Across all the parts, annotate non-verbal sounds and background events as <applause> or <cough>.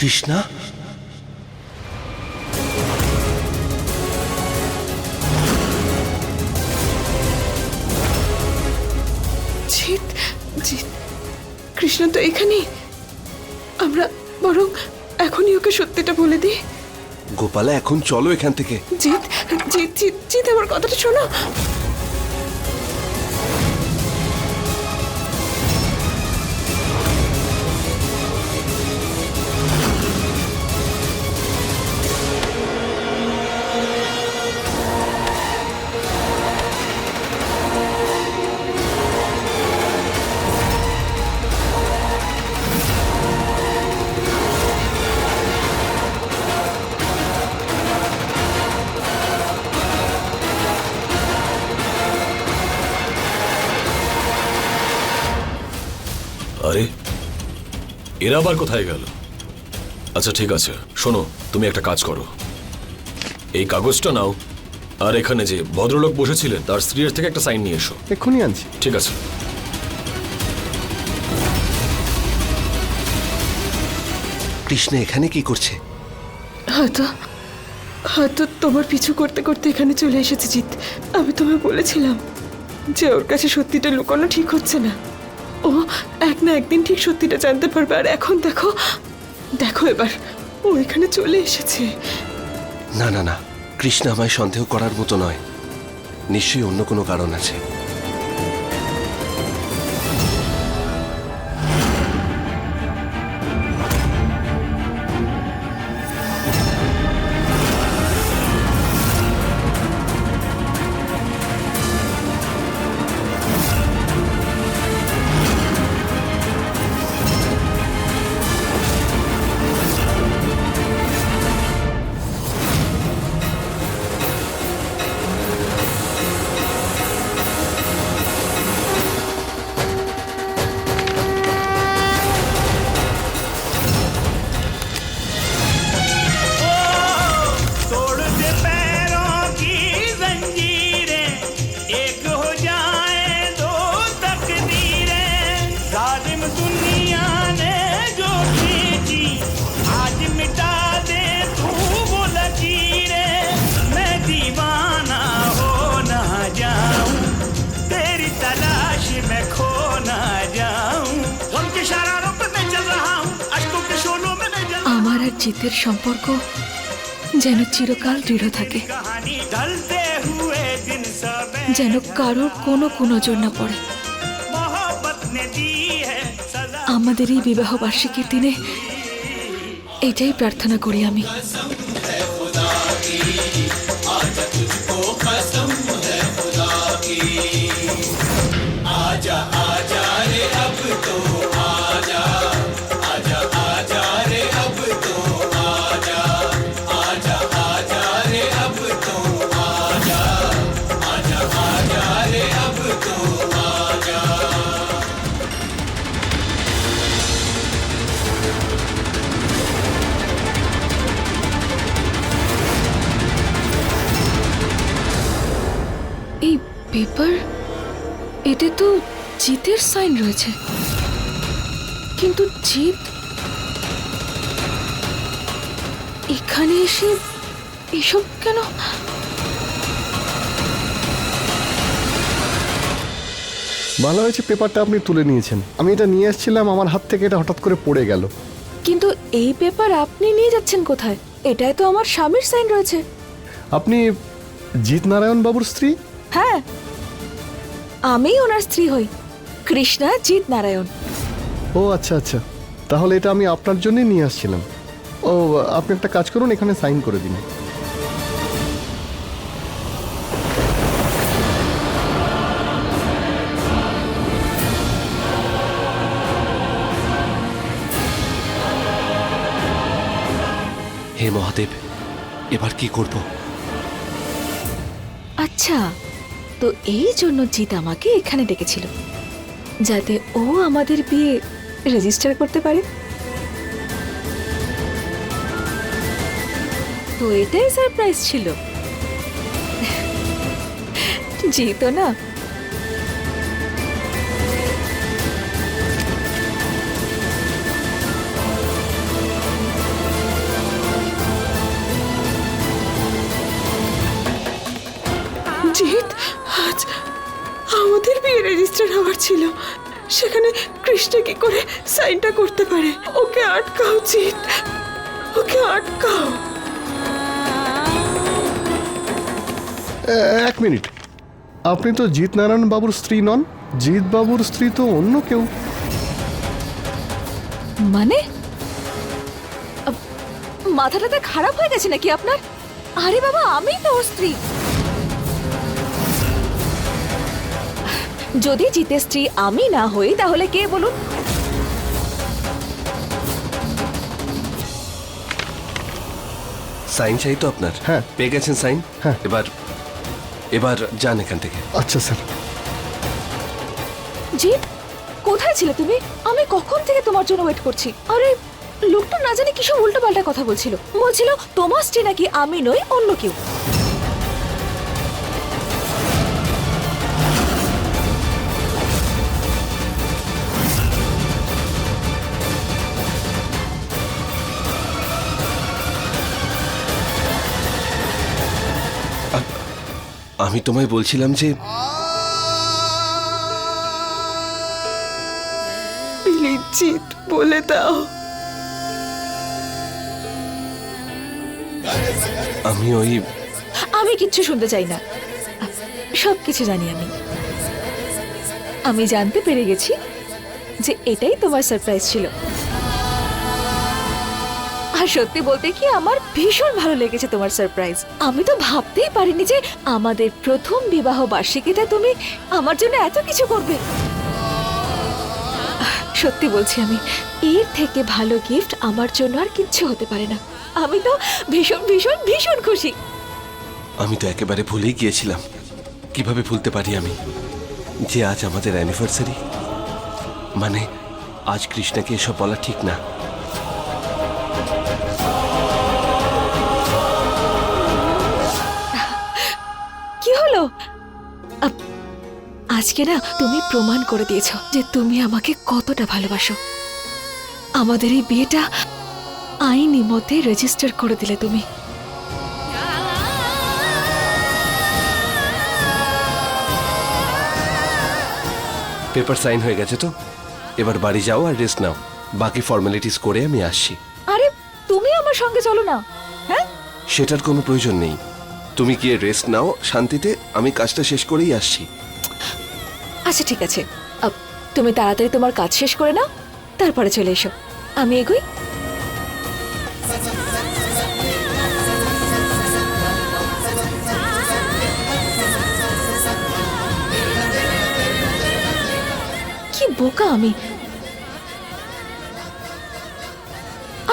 কৃষ্ণা? জিৎ জিৎ কৃষ্ণ তো এখানেই। আমরা বরং এখনই ওকে সত্যিটা বলে দিই। গোপালা এখন চলো এখান থেকে। জিৎ জিৎ জিৎ জিৎ আমার কথাটা শোনো। এরা আবার কোথায় গেল? আচ্ছা ঠিক আছে। শোনো তুমি একটা কাজ করো। এই কাগজটা নাও। আর এখানে যে ভদ্রলোক বসেছিলেন তার স্ত্রীর থেকে একটা সাইন নিয়ে এসো। এক্ষুনি আনছি। ঠিক আছে। কৃষ্ণা এখানে কি করছে? হয়তো হয়তো তোমার পিছু করতে করতে এখানে চলে এসেছে জিৎ। আমি তোমায় বলেছিলাম যে ওর কাছে সত্যিটা লুকানো ঠিক হচ্ছে না। ও, এক না একদিন ঠিক সত্যিটা জানতে পারবে। আর এখন দেখো দেখো এবার, ও এখানে চলে এসেছে। না না না কৃষ্ণা আমায় সন্দেহ করার মতো নয়। নিশ্চয়ই অন্য কোনো কারণ আছে। চিত্তের সম্পর্ক যেন চিরকাল দৃঢ় থাকে। যেন কারোর কোনো কোনো না পড়ে। আমাদের এই বিবাহ বার্ষিকীর দিনে এটাই প্রার্থনা করি আমি। জিত এখানে এসে এসব কেন? ভালো হয়েছে পেপারটা আপনি তুলে নিয়েছেন। আমি এটা নিয়ে এসেছিলাম আমার হাত থেকে এটা হঠাৎ করে পড়ে গেল। কিন্তু এই পেপার আপনি নিয়ে যাচ্ছেন কোথায়? এটায় তো আমার স্বামীর সাইন রয়েছে। আপনি জিৎ নারায়ণ বাবুর স্ত্রী? হ্যাঁ। আমি ওনার স্ত্রী হই। কৃষ্ণা জিৎ নারায়ণ ও আচ্ছা আচ্ছা। তাহলে এটা আমি আপনার জন্যই নিয়ে আসছিলাম। ও আপনি একটা কাজ করুন এখানে সাইন করে দিন। হে মহাদেব এবার কি করব? আচ্ছা তো এই জন্য জিৎ আমাকে এখানে ডেকেছিল যাতে ও আমাদের বিয়ে রেজিস্টার করতে পারে। তো এটাই সারপ্রাইজ ছিল। জি তো না। আজ আমাদের বিয়ে রেজিস্টার হওয়ার ছিল। সেখানে কৃষ্ণা কি করে সাইনটা করতে পারে? ওকে আটকাও জিৎ। ওকে আটকাও। এক মিনিট। আপনি তো জিৎ নারায়ণ বাবুর স্ত্রী নন। জিৎ বাবুর স্ত্রী তো অন্য কেউ। মানে? মাথাটাতে খারাপ হয়ে গেছে নাকি আপনার? আরে বাবা আমি তো ওর স্ত্রী। যদি জিতের স্ত্রী আমি না হই তাহলে কে বলুন? সাইন চাই তো আপনার। হ্যাঁ। পেয়ে গেছেন সাইন? হ্যাঁ। এবার এবার যান এখান থেকে। আচ্ছা স্যার। জিৎ কোথায় ছিলে তুমি? আমি কখন থেকে তোমার জন্য ওয়েট করছি? আরে লোকটা না জানি কিছু উল্টো পাল্টা কথা বলছিল। বলছিল তোমার স্ত্রী নাকি আমি নই অন্য কেউ। আমি তোমায় বলছিলাম যে বলে দাও। আমি ওই আমি কিচ্ছু শুনতে চাই না। সব কিছু জানি আমি। আমি জানতে পেরে গেছি যে এটাই তোমার সারপ্রাইজ ছিল। আর সত্যি বলতে কি আমার ভীষণ ভালো লেগেছে তোমার সারপ্রাইজ আমি তো ভাবতেই পারিনি যে আমাদের প্রথম বিবাহ বার্ষিকীতে তুমি আমার জন্য এত কিছু করবে। সত্যি বলছি আমি, এর থেকে ভালো গিফট আমার জন্য আর কিচ্ছু হতে পারে না। আমি তো ভীষণ ভীষণ ভীষণ খুশি। আমি তো একেবারে ভুলেই গিয়েছিলাম। কীভাবে ভুলতে পারি আমি? যে আজ আমাদের অ্যানিভার্সারি মানে আজ কৃষ্ণাকে এসব বলা ঠিক না। কি হলো? আজকে না তুমি প্রমাণ করে দিয়েছ যে তুমি আমাকে কতটা ভালোবাসো। আমাদের এই বিয়েটা আইনি মতে রেজিস্টার করে দিলে তুমি। পেপার সাইন হয়ে গেছে তো? এবার বাড়ি যাও আর রেস্ট নাও। বাকি ফর্মালিটিস করে আমি আসছি। আরে তুমি আমার সঙ্গে চলো না হ্যাঁ? সেটার কোনো প্রয়োজন নেই। তুমি গিয়ে রেস্ট নাও শান্তিতে আমি কাজটা শেষ করেই আসছি। আচ্ছা ঠিক আছে। আপ, তুমি তাড়াতাড়ি তোমার কাজ শেষ করে নাও তারপরে চলে এসো। আমি এগোই। কি বোকা আমি।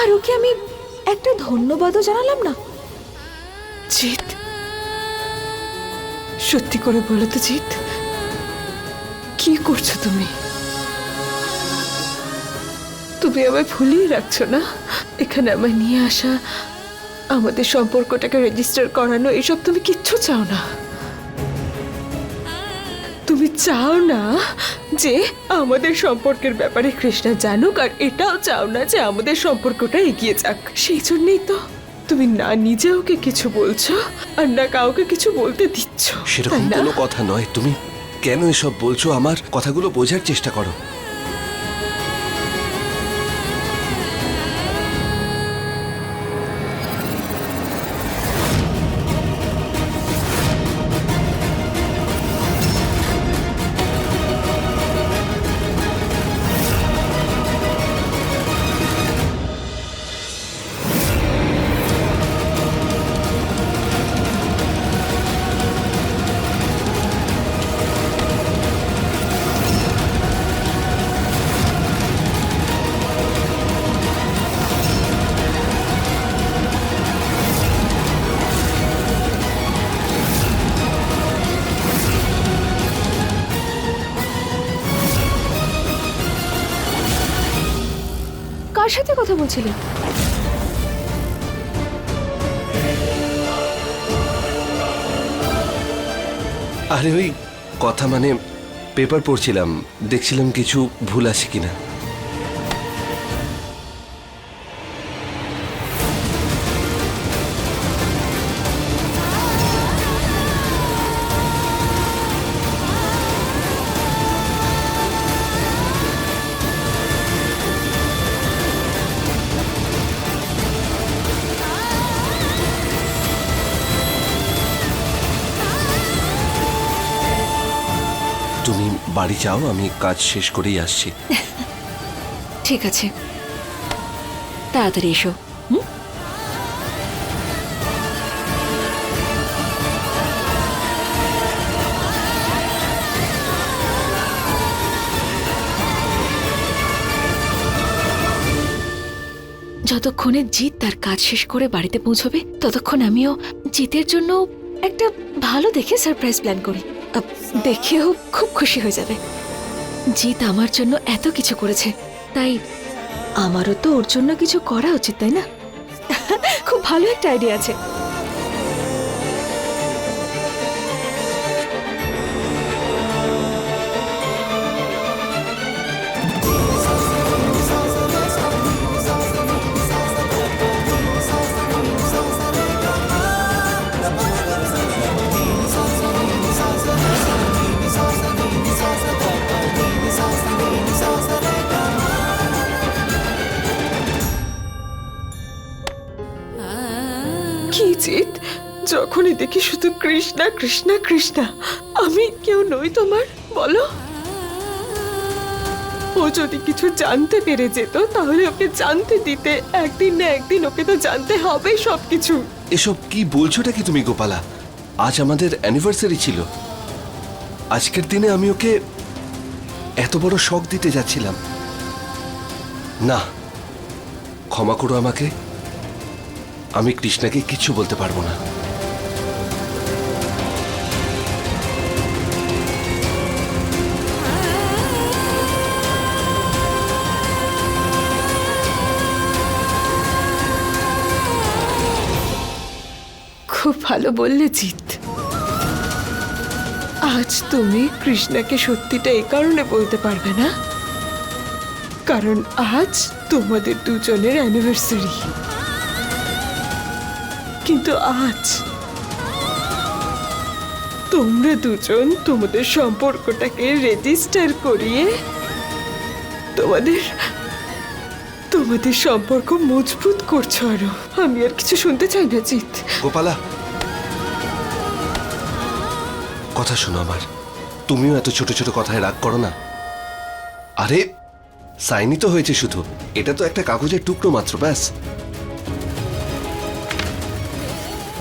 আর ওকে আমি একটা ধন্যবাদও জানালাম না? জিৎ। সত্যি করে বলো তো জিৎ, কি করছ তুমি? তুমি আমায় ভুলিয়ে রাখছো না? এখানে আমায় নিয়ে আসা, আমাদের সম্পর্কটাকে রেজিস্টার করানো, এসব তুমি কিচ্ছু চাও না। তুমি চাও না যে আমাদের সম্পর্কের ব্যাপারে কৃষ্ণা জানুক, আর এটাও চাও না যে আমাদের সম্পর্কটা এগিয়ে যাক। সেই জন্যই তো তুমি না নিজে ওকে কিছু বলছো আর না কাউকে কিছু বলতে দিচ্ছ সেরকম কোনো কথা নয়। তুমি কেন এসব বলছো? আমার কথাগুলো বোঝার চেষ্টা করো। কার সাথে কথা বলছিলে? আরে ওই কথা মানে পেপার পড়ছিলাম, দেখছিলাম কিছু ভুল আছে কিনা। বাড়ি যাও, আমি কাজ শেষ করেই আসছি। <laughs> ঠিক আছে। তাড়াতাড়ি এসো। যতক্ষণে জিৎ তার কাজ শেষ করে বাড়িতে পৌঁছবে, ততক্ষণ আমিও জিতের জন্য একটা ভালো দেখে সারপ্রাইজ প্ল্যান করি। দেখেও খুব খুশি হয়ে যাবে। জিৎ আমার জন্য এত কিছু করেছে, তাই আমারও তো ওর জন্য কিছু করা উচিত, তাই না? <laughs> খুব ভালো একটা আইডিয়া আছে। জিত যখনই দেখি শুধু কৃষ্ণা কৃষ্ণা কৃষ্ণা। আমি কেউ নই তোমার, বলো। ও যদি কিছু জানতে পেরে যেত, তাহলে ওকে জানতে দিতে। একদিন না একদিন ওকে তো জানতে হবে সবকিছু। এসব কি বলছোটা কি তুমি, গোপালা? আজ আমাদের অ্যানিভার্সারি ছিল। আজকের দিনে আমি ওকে এত বড় শখ দিতে যাচ্ছিলাম। না, ক্ষমা করো আমাকে। আমি কৃষ্ণাকে কিছু বলতে পারব না। খুব ভালো বললে জিত আজ তুমি কৃষ্ণাকে সত্যিটা এই কারণে বলতে পারবে না, কারণ আজ তোমাদের দুজনের অ্যানিভার্সারি। কিন্তু আজ তোমরা দুজন তোমাদের সম্পর্কটাকে রেজিস্টার করিয়ে তোমাদের তোমাদের সম্পর্ক মজবুত করছ আরও। আমি আর কিছু শুনতে চাই না জিত গোপালা। কথা শোনো আমার। তুমিও এত ছোট ছোট কথায় রাগ করো না। আরে সাইনই তো হয়েছে শুধু। এটা তো একটা কাগজের টুকরো মাত্র, ব্যাস।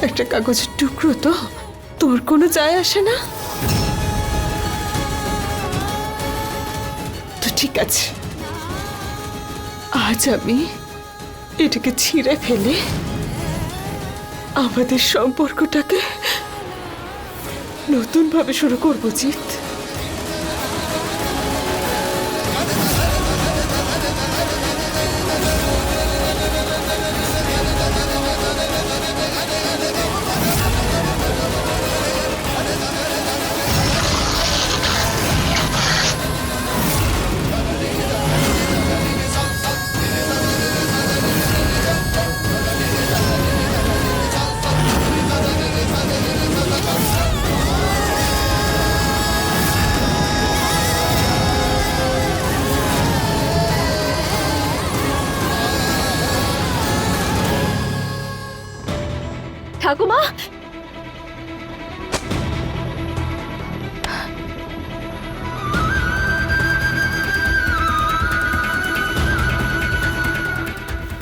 একটা কাগজের টুকরো তো। তোর কোনো যায় আসে না? তো ঠিক আছে। আজ আমি এটাকে ছিঁড়ে ফেলে আমাদের সম্পর্কটাকে নতুনভাবে শুরু করব জিত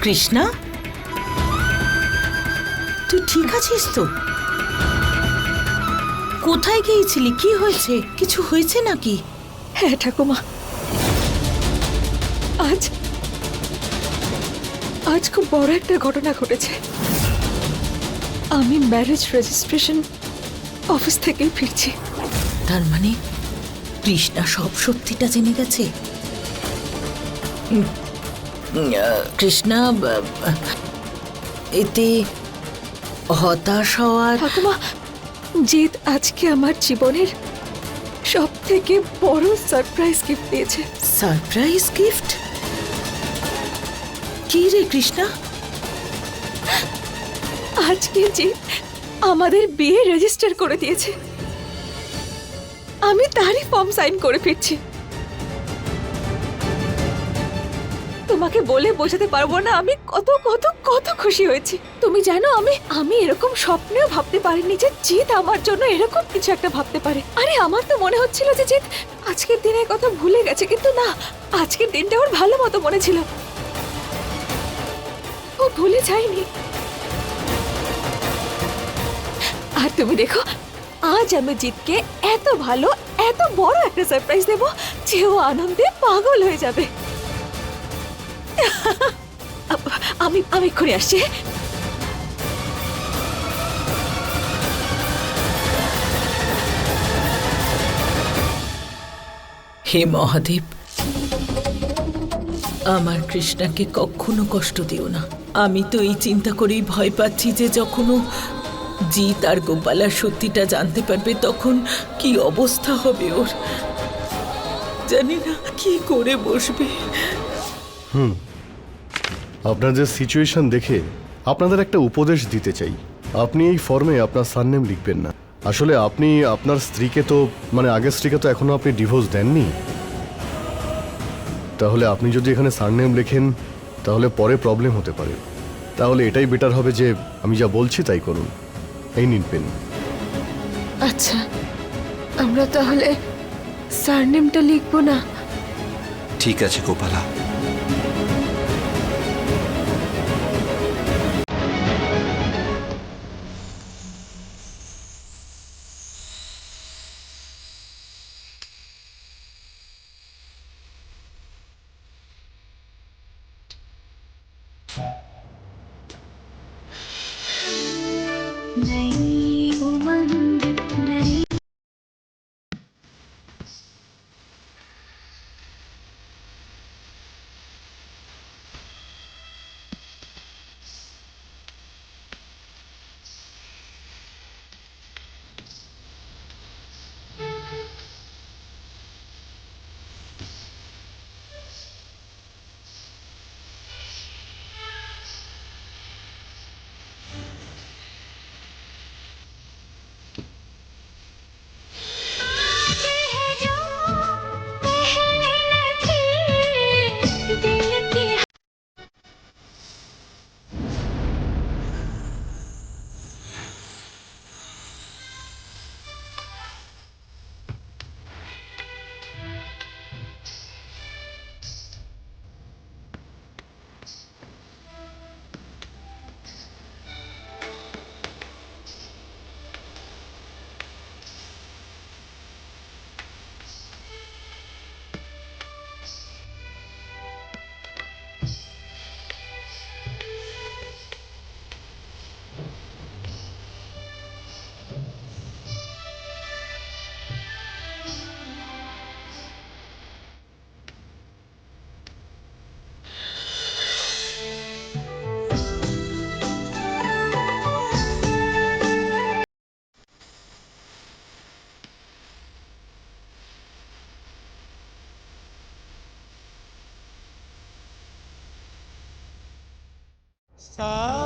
কৃষ্ণা? তুই ঠিক আছিস তো? কোথায় গিয়েছিলি? কি হয়েছে? কিছু হয়েছে নাকি? হ্যাঁ ঠাকুমা। আজ আজ খুব বড় একটা ঘটনা ঘটেছে। আমি ম্যারেজ রেজিস্ট্রেশন অফিস থেকে ফিরছি। তার মানে কৃষ্ণা সব সত্যিটা জেনে গেছে? কৃষ্ণা এতে হতাশ হওয়ার ঠাকুমা জিৎ আজকে আমার জীবনের সব থেকে বড় সারপ্রাইজ গিফট দিয়েছে। সারপ্রাইজ গিফট কি রে কৃষ্ণা? আজকে জিৎ আমাদের বিয়ে রেজিস্টার করে দিয়েছে। আমি তারই ফর্ম সাইন করে ফিরছি। তোমাকে বলে বোঝাতে পারব না, আমি কত কত কত খুশি হয়েছি। তুমি জানো, আমি আমি এরকম স্বপ্নেও ভাবতে পারিনি যে জিৎ আমার জন্য এরকম কিছু একটা ভাবতে পারে। আরে, আমার তো মনে হচ্ছিল যে জিৎ আজকের দিনের কথা ভুলে গেছে, কিন্তু না, আজকের দিনটা ওর ভালো মতো মনে ছিল। ও ভুলে যায়নি। আর তুমি দেখো, আজ আমি জিতকে এত ভালো, এত বড় একটা সারপ্রাইজ দেব যে ও আনন্দে পাগল হয়ে যাবে। আমি আমি এক্ষুনি আসছি? হে মহাদেব আমার কৃষ্ণাকে কখনো কষ্ট দিও না। আমি তো এই চিন্তা করেই ভয় পাচ্ছি যে যখনও জিৎ আর গোপালার সত্যিটা জানতে পারবে তখন কি অবস্থা হবে ওর? জানি না কি করে বসবে। আপনাদের সিচুয়েশন দেখে আপনাদের একটা উপদেশ দিতে চাই। আপনি এই ফর্মে আপনার সারনেম লিখবেন না। আসলে আপনি আপনার স্ত্রীকে তো মানে আগের স্ত্রীকে তো এখনও আপনি ডিভোর্স দেননি। তাহলে আপনি যদি এখানে সারনেম লেখেন তাহলে পরে প্রবলেম হতে পারে। তাহলে এটাই বেটার হবে যে আমি যা বলছি তাই করুন। এই নিন পেন আচ্ছা আমরা তাহলে সারনেমটা লিখব না? ঠিক আছে গোপালা। नई उमंग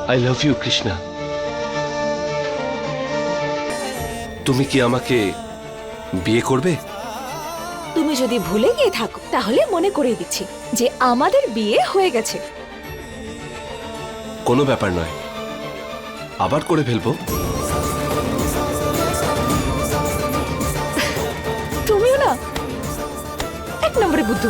আই লাভ ইউ কৃষ্ণা তুমি কি আমাকে বিয়ে করবে? তুমি যদি ভুলে গিয়ে থাকো তাহলে মনে করিয়ে দিচ্ছি যে আমাদের বিয়ে হয়ে গেছে। কোনো ব্যাপার নয়। আবার করে ফেলব। তুমিও না। এক নম্বরে বুদ্ধু।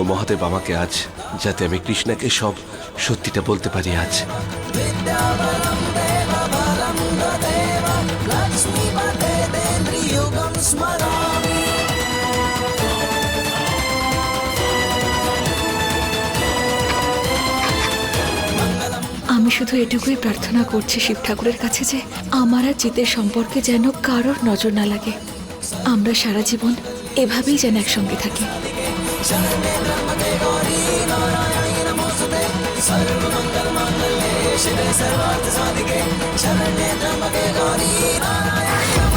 ও মহাদেব আমাকে আজ, যাতে আমি কৃষ্ণাকে সব সত্যিটা বলতে পারি আজ। আমি শুধু এটুকুই প্রার্থনা করছি শিব ঠাকুরের কাছে যে আমার আর জিতের সম্পর্কে যেন কারোর নজর না লাগে। আমরা সারা জীবন এভাবেই যেন একসঙ্গে থাকি। शरणे नर्मदे गौरी नारायणी नमोस्तुते सर्वमङ्गलमाङ्गल्ये शिवे सर्वार्थसाधिके शरणे गौरी नारायणी